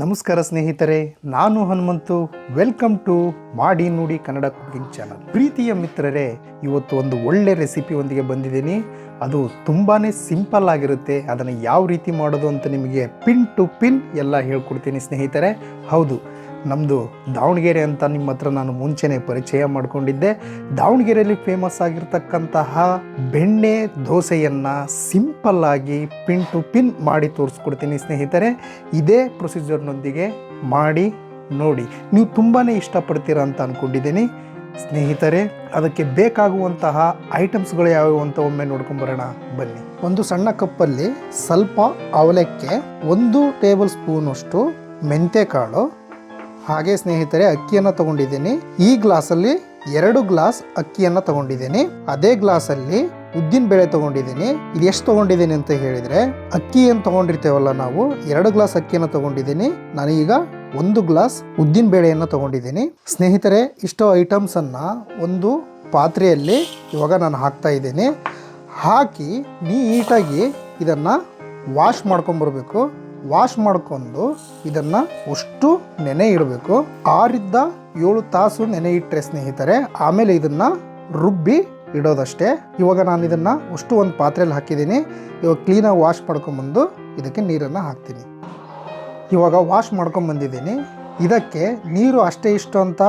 ನಮಸ್ಕಾರ ಸ್ನೇಹಿತರೆ, ನಾನು ಹನುಮಂತು. ವೆಲ್ಕಮ್ ಟು ಮಾಡಿ ನುಡಿ ಕನ್ನಡ ಕುಕಿಂಗ್ ಚಾನಲ್. ಪ್ರೀತಿಯ ಮಿತ್ರರೇ, ಇವತ್ತು ಒಂದು ಒಳ್ಳೆ ರೆಸಿಪಿಯೊಂದಿಗೆ ಬಂದಿದ್ದೀನಿ. ಅದು ತುಂಬಾ ಸಿಂಪಲ್ ಆಗಿರುತ್ತೆ. ಅದನ್ನು ಯಾವ ರೀತಿ ಮಾಡೋದು ಅಂತ ನಿಮಗೆ ಪಿನ್ ಟು ಪಿನ್ ಎಲ್ಲ ಹೇಳ್ಕೊಡ್ತೀನಿ ಸ್ನೇಹಿತರೆ. ಹೌದು ನಮ್ಮದು ದಾವಣಗೆರೆ ಅಂತ ನಿಮ್ಮ ಹತ್ರ ನಾನು ಮುಂಚೆನೇ ಪರಿಚಯ ಮಾಡಿಕೊಂಡಿದ್ದೆ. ದಾವಣಗೆರೆಯಲ್ಲಿ ಫೇಮಸ್ ಆಗಿರ್ತಕ್ಕಂತಹ ಬೆಣ್ಣೆ ದೋಸೆಯನ್ನು ಸಿಂಪಲ್ ಆಗಿ ಪಿನ್ ಟು ಪಿನ್ ಮಾಡಿ ತೋರಿಸ್ಕೊಡ್ತೀನಿ ಸ್ನೇಹಿತರೆ. ಇದೇ ಪ್ರೊಸೀಜರ್ನೊಂದಿಗೆ ಮಾಡಿ, ನೋಡಿ. ನೀವು ತುಂಬಾ ಇಷ್ಟಪಡ್ತೀರಾ ಅಂತ ಅಂದ್ಕೊಂಡಿದ್ದೀನಿ ಸ್ನೇಹಿತರೆ, ಅದಕ್ಕೆ ಬೇಕಾಗುವಂತಹ ಐಟಮ್ಸ್ಗಳು ಯಾವುವು ಅಂತ ಒಮ್ಮೆ ನೋಡ್ಕೊಂಬರೋಣ. ಬನ್ನಿ. ಒಂದು ಸಣ್ಣ ಕಪ್ಪಲ್ಲಿ ಸ್ವಲ್ಪ ಅವಲಕ್ಕಿ, ಒಂದು ಟೇಬಲ್ ಸ್ಪೂನಷ್ಟು ಮೆಂತೆಕಾಳು ಹಾಗೆ ಸ್ನೇಹಿತರೆ, ಅಕ್ಕಿಯನ್ನು ತಗೊಂಡಿದ್ದೀನಿ. ಈ ಗ್ಲಾಸಲ್ಲಿ ಎರಡು ಗ್ಲಾಸ್ ಅಕ್ಕಿಯನ್ನು ತಗೊಂಡಿದ್ದೀನಿ. ಅದೇ ಗ್ಲಾಸಲ್ಲಿ ಉದ್ದಿನ ಬೇಳೆ ತಗೊಂಡಿದ್ದೀನಿ. ಇದು ಎಷ್ಟು ತಗೊಂಡಿದ್ದೀನಿ ಅಂತ ಹೇಳಿದ್ರೆ, ಅಕ್ಕಿ ಏನು ತಗೊಂಡಿರ್ತೇವಲ್ಲ ನಾವು, ಎರಡು ಗ್ಲಾಸ್ ಅಕ್ಕಿಯನ್ನು ತಗೊಂಡಿದ್ದೀನಿ. ನಾನೀಗ ಒಂದು ಗ್ಲಾಸ್ ಉದ್ದಿನ ಬೇಳೆಯನ್ನು ತಗೊಂಡಿದ್ದೀನಿ. ಸ್ನೇಹಿತರೆ, ಇಷ್ಟೋ ಐಟಮ್ಸನ್ನು ಒಂದು ಪಾತ್ರೆಯಲ್ಲಿ ಇವಾಗ ನಾನು ಹಾಕ್ತಾ ಇದ್ದೀನಿ. ಹಾಕಿ ನೀಟಾಗಿ ಇದನ್ನು ವಾಶ್ ಮಾಡ್ಕೊಂಬರ್ಬೇಕು. ವಾಶ್ ಮಾಡ್ಕೊಂಡು ಇದನ್ನು ಅಷ್ಟು ನೆನೆ ಇಡಬೇಕು. ಆರಿದ್ದ ಏಳು ತಾಸು ನೆನೆ ಇಟ್ಟರೆ ಸ್ನೇಹಿತರೆ, ಆಮೇಲೆ ಇದನ್ನು ರುಬ್ಬಿ ಇಡೋದಷ್ಟೇ. ಇವಾಗ ನಾನು ಇದನ್ನು ಅಷ್ಟು ಒಂದು ಪಾತ್ರೆಯಲ್ಲಿ ಹಾಕಿದ್ದೀನಿ. ಇವಾಗ ಕ್ಲೀನಾಗಿ ವಾಶ್ ಮಾಡ್ಕೊಂಬಂದು ಇದಕ್ಕೆ ನೀರನ್ನು ಹಾಕ್ತೀನಿ. ಇವಾಗ ವಾಶ್ ಮಾಡ್ಕೊಂಬಂದಿದ್ದೀನಿ ಇದಕ್ಕೆ ನೀರು ಅಷ್ಟೇ ಇಷ್ಟು ಅಂತ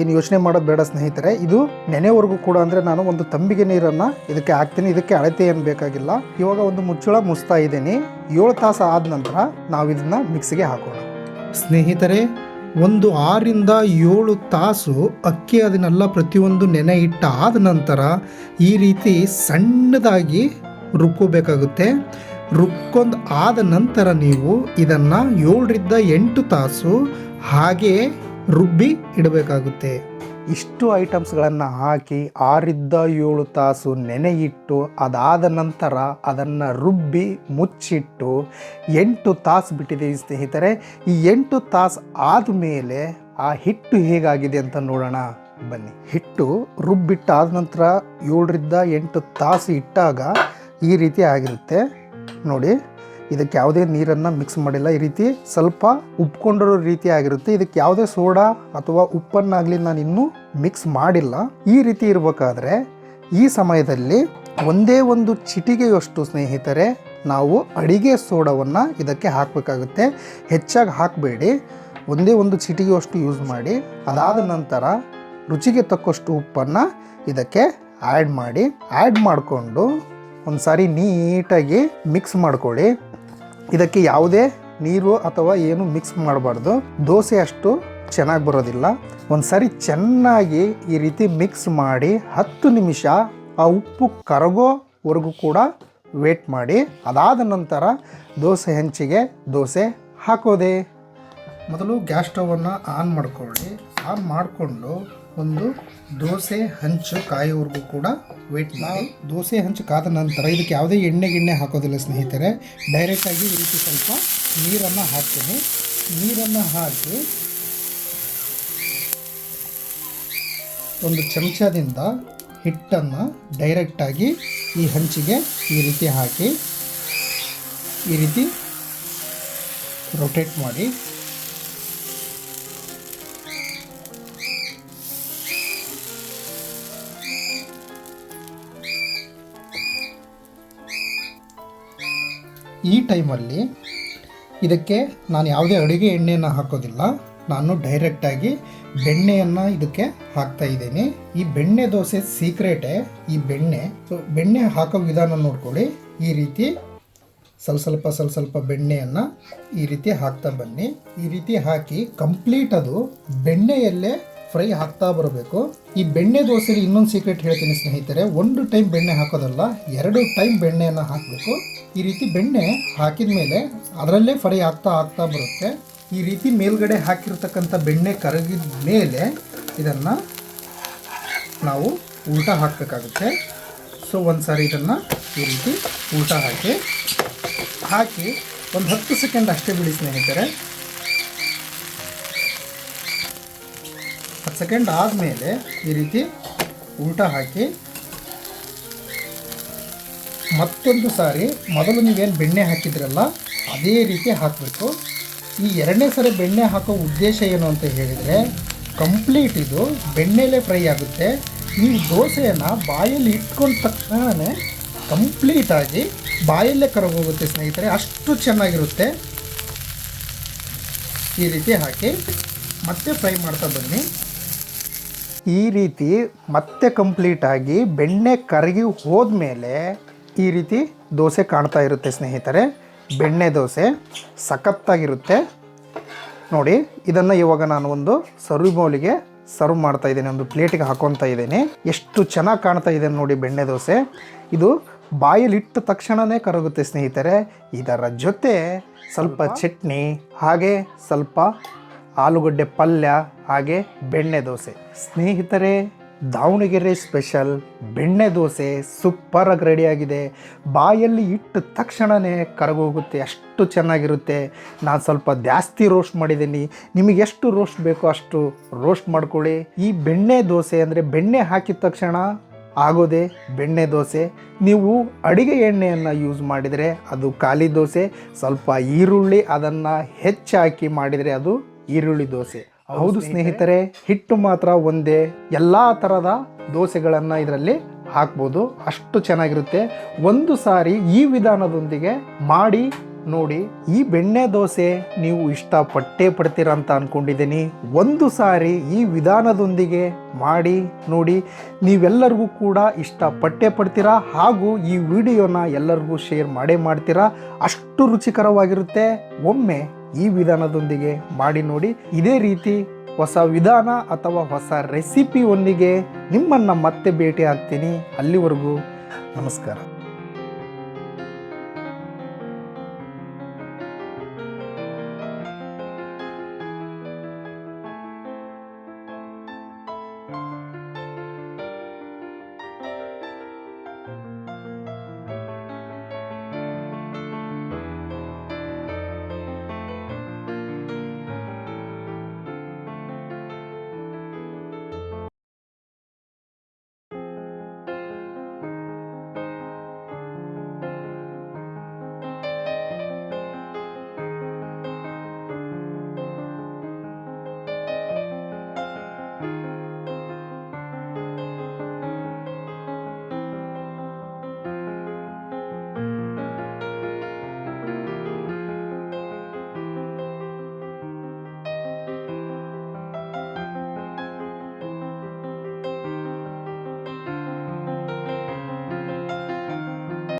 ಏನು ಯೋಚನೆ ಮಾಡೋದು ಬೇಡ ಸ್ನೇಹಿತರೆ, ಇದು ನೆನೆವರೆಗೂ ಕೂಡ ಅಂದರೆ ನಾನು ಒಂದು ತಂಬಿಗೆ ನೀರನ್ನು ಇದಕ್ಕೆ ಹಾಕ್ತೀನಿ, ಇದಕ್ಕೆ ಅಳತೆ ಏನು ಬೇಕಾಗಿಲ್ಲ. ಇವಾಗ ಒಂದು ಮುಚ್ಚಳ ಮುಚ್ತಾ ಇದ್ದೀನಿ. ಏಳು ತಾಸು ಆದ ನಂತರ ನಾವು ಇದನ್ನು ಮಿಕ್ಸಿಗೆ ಹಾಕೋಣ. ಸ್ನೇಹಿತರೆ, ಒಂದು ಆರಿಂದ ಏಳು ತಾಸು ಅಕ್ಕಿ ಅದನ್ನೆಲ್ಲ ಪ್ರತಿಯೊಂದು ನೆನೆ ಇಟ್ಟ ಆದ ನಂತರ ಈ ರೀತಿ ಸಣ್ಣದಾಗಿ ರುಬ್ಕೋಬೇಕಾಗುತ್ತೆ. ರುಬ್ಕೊಂಡು ಆದ ನಂತರ ನೀವು ಇದನ್ನು ಏಳರಿಂದ ಎಂಟು ತಾಸು ಹಾಗೆ ರುಬ್ಬಿ ಇಡಬೇಕಾಗುತ್ತೆ. ಇಷ್ಟು ಐಟಮ್ಸ್ಗಳನ್ನು ಹಾಕಿ ಆರಿದ್ದ ಏಳು ತಾಸು ನೆನೆಯಿಟ್ಟು ಅದಾದ ನಂತರ ಅದನ್ನು ರುಬ್ಬಿ ಮುಚ್ಚಿಟ್ಟು ಎಂಟು ತಾಸು ಬಿಟ್ಟಿದೆ ಸ್ನೇಹಿತರೆ. ಈ ಎಂಟು ತಾಸು ಆದಮೇಲೆ ಆ ಹಿಟ್ಟು ಹೇಗಾಗಿದೆ ಅಂತ ನೋಡೋಣ. ಬನ್ನಿ. ಹಿಟ್ಟು ರುಬ್ಬಿಟ್ಟಾದ ನಂತರ ಏಳರಿಂದ ಎಂಟು ತಾಸು ಇಟ್ಟಾಗ ಈ ರೀತಿ ಆಗಿರುತ್ತೆ. ನೋಡಿ. ಇದಕ್ಕೆ ಯಾವುದೇ ನೀರನ್ನು ಮಿಕ್ಸ್ ಮಾಡಿಲ್ಲ. ಈ ರೀತಿ ಸ್ವಲ್ಪ ಉಪ್ಕೊಂಡಿರೋ ರೀತಿ ಆಗಿರುತ್ತೆ. ಇದಕ್ಕೆ ಯಾವುದೇ ಸೋಡಾ ಅಥವಾ ಉಪ್ಪನ್ನಾಗಲಿ ನಾನು ಇನ್ನೂ ಮಿಕ್ಸ್ ಮಾಡಿಲ್ಲ. ಈ ರೀತಿ ಇರಬೇಕಾದ್ರೆ ಈ ಸಮಯದಲ್ಲಿ ಒಂದೇ ಒಂದು ಚಿಟಿಗೆಯಷ್ಟು ಸ್ನೇಹಿತರೆ, ನಾವು ಅಡಿಗೆ ಸೋಡವನ್ನು ಇದಕ್ಕೆ ಹಾಕಬೇಕಾಗುತ್ತೆ. ಹೆಚ್ಚಾಗಿ ಹಾಕಬೇಡಿ. ಒಂದೇ ಒಂದು ಚಿಟಿಗೆಯಷ್ಟು ಯೂಸ್ ಮಾಡಿ. ಅದಾದ ನಂತರ ರುಚಿಗೆ ತಕ್ಕಷ್ಟು ಉಪ್ಪನ್ನು ಇದಕ್ಕೆ ಆ್ಯಡ್ ಮಾಡಿ. ಆ್ಯಡ್ ಮಾಡಿಕೊಂಡು ಒಂದು ಸಾರಿ ನೀಟಾಗಿ ಮಿಕ್ಸ್ ಮಾಡ್ಕೊಳ್ಳಿ. ಇದಕ್ಕೆ ಯಾವುದೇ ನೀರು ಅಥವಾ ಏನು ಮಿಕ್ಸ್ ಮಾಡಬಾರ್ದು. ದೋಸೆ ಅಷ್ಟು ಚೆನ್ನಾಗಿ ಬರೋದಿಲ್ಲ. ಒಂದು ಸರಿ ಚೆನ್ನಾಗಿ ಈ ರೀತಿ ಮಿಕ್ಸ್ ಮಾಡಿ ಹತ್ತು ನಿಮಿಷ ಆ ಉಪ್ಪು ಕರಗೋವರೆಗೂ ಕೂಡ ವೇಟ್ ಮಾಡಿ. ಅದಾದ ನಂತರ ದೋಸೆ ಹೆಂಚಿಗೆ ದೋಸೆ ಹಾಕೋದೆ. ಮೊದಲು ಗ್ಯಾಸ್ ಸ್ಟವನ್ನು ಆನ್ ಮಾಡ್ಕೊಳ್ಳಿ. ಆನ್ ಮಾಡಿಕೊಂಡು ಒಂದು ದೋಸೆ, ಹಂಚು ಕಾಯೋವರೆಗೂ ಕೂಡ ವೇಟ್ ಮಾಡಿ. ದೋಸೆ, ಹಂಚು ಕಾದ ನಂತರ ಇದಕ್ಕೆ ಯಾವುದೇ ಎಣ್ಣೆ ಗಿಣ್ಣೆ ಹಾಕೋದಿಲ್ಲ ಸ್ನೇಹಿತರೆ. ಡೈರೆಕ್ಟಾಗಿ ಈ ರೀತಿ ಸ್ವಲ್ಪ ನೀರನ್ನು ಹಾಕ್ತೀನಿ. ನೀರನ್ನು ಹಾಕಿ ಒಂದು ಚಮಚದಿಂದ ಹಿಟ್ಟನ್ನು ಡೈರೆಕ್ಟಾಗಿ ಈ ಹಂಚಿಗೆ ಈ ರೀತಿ ಹಾಕಿ ಈ ರೀತಿ ರೊಟೇಟ್ ಮಾಡಿ. ಈ ಟೈಮಲ್ಲಿ ಇದಕ್ಕೆ ನಾನು ಯಾವುದೇ ಅಡುಗೆ ಎಣ್ಣೆಯನ್ನು ಹಾಕೋದಿಲ್ಲ. ನಾನು ಡೈರೆಕ್ಟಾಗಿ ಬೆಣ್ಣೆಯನ್ನು ಇದಕ್ಕೆ ಹಾಕ್ತಾ ಇದ್ದೀನಿ. ಈ ಬೆಣ್ಣೆ ದೋಸೆ ಸೀಕ್ರೆಟೇ ಈ ಬೆಣ್ಣೆ, ಸೊ ಬೆಣ್ಣೆ ಹಾಕೋ ವಿಧಾನ ನೋಡ್ಕೊಳ್ಳಿ. ಈ ರೀತಿ ಸ್ವಲ್ಪ ಸ್ವಲ್ಪ ಸ್ವಲ್ಪ ಸ್ವಲ್ಪ ಬೆಣ್ಣೆಯನ್ನು ಈ ರೀತಿ ಹಾಕ್ತಾ ಬನ್ನಿ. ಈ ರೀತಿ ಹಾಕಿ ಕಂಪ್ಲೀಟ್ ಅದು ಬೆಣ್ಣೆಯಲ್ಲೇ ಫ್ರೈ ಹಾಕ್ತಾ ಬರಬೇಕು. ಈ ಬೆಣ್ಣೆ ದೋಸೆಗೆ ಇನ್ನೊಂದು ಸೀಕ್ರೆಟ್ ಹೇಳ್ತೀನಿ ಸ್ನೇಹಿತರೆ, ಒಂದು ಟೈಮ್ ಬೆಣ್ಣೆ ಹಾಕೋದಲ್ಲ, ಎರಡು ಟೈಮ್ ಬೆಣ್ಣೆಯನ್ನು ಹಾಕಬೇಕು. ಈ ರೀತಿ ಬೆಣ್ಣೆ ಹಾಕಿದ ಮೇಲೆ ಅದರಲ್ಲೇ ಫ್ರೈ ಆಗ್ತಾ ಆಗ್ತಾ ಬರುತ್ತೆ. ಈ ರೀತಿ ಮೇಲ್ಗಡೆ ಹಾಕಿರ್ತಕ್ಕಂಥ ಬೆಣ್ಣೆ ಕರಗಿದ ಮೇಲೆ ಇದನ್ನು ನಾವು ಊಟ ಹಾಕಬೇಕಾಗುತ್ತೆ. ಸೊ ಒಂದು ಸಾರಿ ಇದನ್ನು ಈ ರೀತಿ ಊಟ ಹಾಕಿ ಹಾಕಿ ಒಂದು ಹತ್ತು ಸೆಕೆಂಡ್ ಅಷ್ಟೇ ಬಿಡಿ ಸ್ನೇಹಿತರೆ. ಹತ್ತು ಸೆಕೆಂಡ್ ಆದಮೇಲೆ ಈ ರೀತಿ ಊಟ ಹಾಕಿ ಮತ್ತೊಂದು ಸಾರಿ, ಮೊದಲು ನೀವೇನು ಬೆಣ್ಣೆ ಹಾಕಿದ್ರಲ್ಲ, ಅದೇ ರೀತಿ ಹಾಕಬೇಕು. ಈ ಎರಡನೇ ಸಾರಿ ಬೆಣ್ಣೆ ಹಾಕೋ ಉದ್ದೇಶ ಏನು ಅಂತ ಹೇಳಿದರೆ ಕಂಪ್ಲೀಟ್ ಇದು ಬೆಣ್ಣೆಲೇ ಫ್ರೈ ಆಗುತ್ತೆ. ಈ ದೋಸೆಯನ್ನು ಬಾಯಲ್ಲಿ ಇಟ್ಕೊಂಡ ತಕ್ಷಣವೇ ಕಂಪ್ಲೀಟಾಗಿ ಬಾಯಲ್ಲೇ ಕರಗೋಗುತ್ತೆ ಸ್ನೇಹಿತರೆ, ಅಷ್ಟು ಚೆನ್ನಾಗಿರುತ್ತೆ. ಈ ರೀತಿ ಹಾಕಿ ಮತ್ತೆ ಫ್ರೈ ಮಾಡ್ತಾ ಬನ್ನಿ. ಈ ರೀತಿ ಮತ್ತೆ ಕಂಪ್ಲೀಟಾಗಿ ಬೆಣ್ಣೆ ಕರಗಿ ಹೋದ್ಮೇಲೆ ಈ ರೀತಿ ದೋಸೆ ಕಾಣ್ತಾ ಇರುತ್ತೆ ಸ್ನೇಹಿತರೆ. ಬೆಣ್ಣೆ ದೋಸೆ ಸಖತ್ತಾಗಿರುತ್ತೆ. ನೋಡಿ ಇದನ್ನು ಇವಾಗ ನಾನು ಒಂದು ಸರ್ವ್ ಬೌಲಿಗೆ ಸರ್ವ್ ಮಾಡ್ತಾ ಇದ್ದೀನಿ ಒಂದು ಪ್ಲೇಟಿಗೆ ಹಾಕೊತಾ ಇದ್ದೇನೆ. ಎಷ್ಟು ಚೆನ್ನಾಗಿ ಕಾಣ್ತಾ ಇದೆ ನೋಡಿ ಬೆಣ್ಣೆ ದೋಸೆ. ಇದು ಬಾಯಲ್ಲಿ ಇಟ್ಟ ತಕ್ಷಣವೇ ಕರಗುತ್ತೆ ಸ್ನೇಹಿತರೆ. ಇದರ ಜೊತೆ ಸ್ವಲ್ಪ ಚಟ್ನಿ ಹಾಗೆ ಸ್ವಲ್ಪ ಆಲೂಗಡ್ಡೆ ಪಲ್ಯ ಹಾಗೆ ಬೆಣ್ಣೆ ದೋಸೆ. ಸ್ನೇಹಿತರೆ, ದಾವಣಗೆರೆ ಸ್ಪೆಷಲ್ ಬೆಣ್ಣೆ ದೋಸೆ ಸೂಪರಾಗಿ ರೆಡಿಯಾಗಿದೆ ಬಾಯಲ್ಲಿ ಇಟ್ಟ ತಕ್ಷಣವೇ ಕರಗೋಗುತ್ತೆ, ಅಷ್ಟು ಚೆನ್ನಾಗಿರುತ್ತೆ. ನಾನು ಸ್ವಲ್ಪ ಜಾಸ್ತಿ ರೋಸ್ಟ್ ಮಾಡಿದ್ದೀನಿ. ನಿಮಗೆ ಎಷ್ಟು ರೋಸ್ಟ್ ಬೇಕೋ ಅಷ್ಟು ರೋಸ್ಟ್ ಮಾಡ್ಕೊಳ್ಳಿ. ಈ ಬೆಣ್ಣೆ ದೋಸೆ ಅಂದರೆ ಬೆಣ್ಣೆ ಹಾಕಿದ ತಕ್ಷಣ ಆಗೋದೇ ಬೆಣ್ಣೆ ದೋಸೆ. ನೀವು ಅಡಿಗೆ ಎಣ್ಣೆಯನ್ನು ಯೂಸ್ ಮಾಡಿದರೆ ಅದು ಖಾಲಿ ದೋಸೆ, ಸ್ವಲ್ಪ ಈರುಳ್ಳಿ ಅದನ್ನು ಹೆಚ್ಚಾಕಿ ಮಾಡಿದರೆ ಅದು ಈರುಳ್ಳಿ ದೋಸೆ. ಹೌದು ಸ್ನೇಹಿತರೆ. ಹಿಟ್ಟು ಮಾತ್ರ ಒಂದೇ. ಎಲ್ಲ ಥರದ ದೋಸೆಗಳನ್ನು ಇದರಲ್ಲಿ ಹಾಕ್ಬೋದು. ಅಷ್ಟು ಚೆನ್ನಾಗಿರುತ್ತೆ. ಒಂದು ಸಾರಿ ಈ ವಿಧಾನದೊಂದಿಗೆ ಮಾಡಿ ನೋಡಿ ಈ ಬೆಣ್ಣೆ ದೋಸೆ ನೀವು ಇಷ್ಟಪಟ್ಟೇ ಪಡ್ತೀರ ಅಂತ ಅಂದ್ಕೊಂಡಿದ್ದೀನಿ ಒಂದು ಸಾರಿ ಈ ವಿಧಾನದೊಂದಿಗೆ ಮಾಡಿ ನೋಡಿ ನೀವೆಲ್ಲರಿಗೂ ಕೂಡ ಇಷ್ಟಪಟ್ಟೇ ಪಡ್ತೀರಾ ಹಾಗೂ ಈ ವಿಡಿಯೋನ ಎಲ್ಲರಿಗೂ ಶೇರ್ ಮಾಡೇ ಮಾಡ್ತೀರಾ? ಅಷ್ಟು ರುಚಿಕರವಾಗಿರುತ್ತೆ. ಒಮ್ಮೆ ಈ ವಿಧಾನದೊಂದಿಗೆ ಮಾಡಿ ನೋಡಿ. ಇದೇ ರೀತಿ ಹೊಸ ವಿಧಾನ ಅಥವಾ ಹೊಸ ರೆಸಿಪಿಯೊಂದಿಗೆ ನಿಮ್ಮನ್ನು ಮತ್ತೆ ಭೇಟಿ ಆಗ್ತೀನಿ ಅಲ್ಲಿವರೆಗೂ ನಮಸ್ಕಾರ.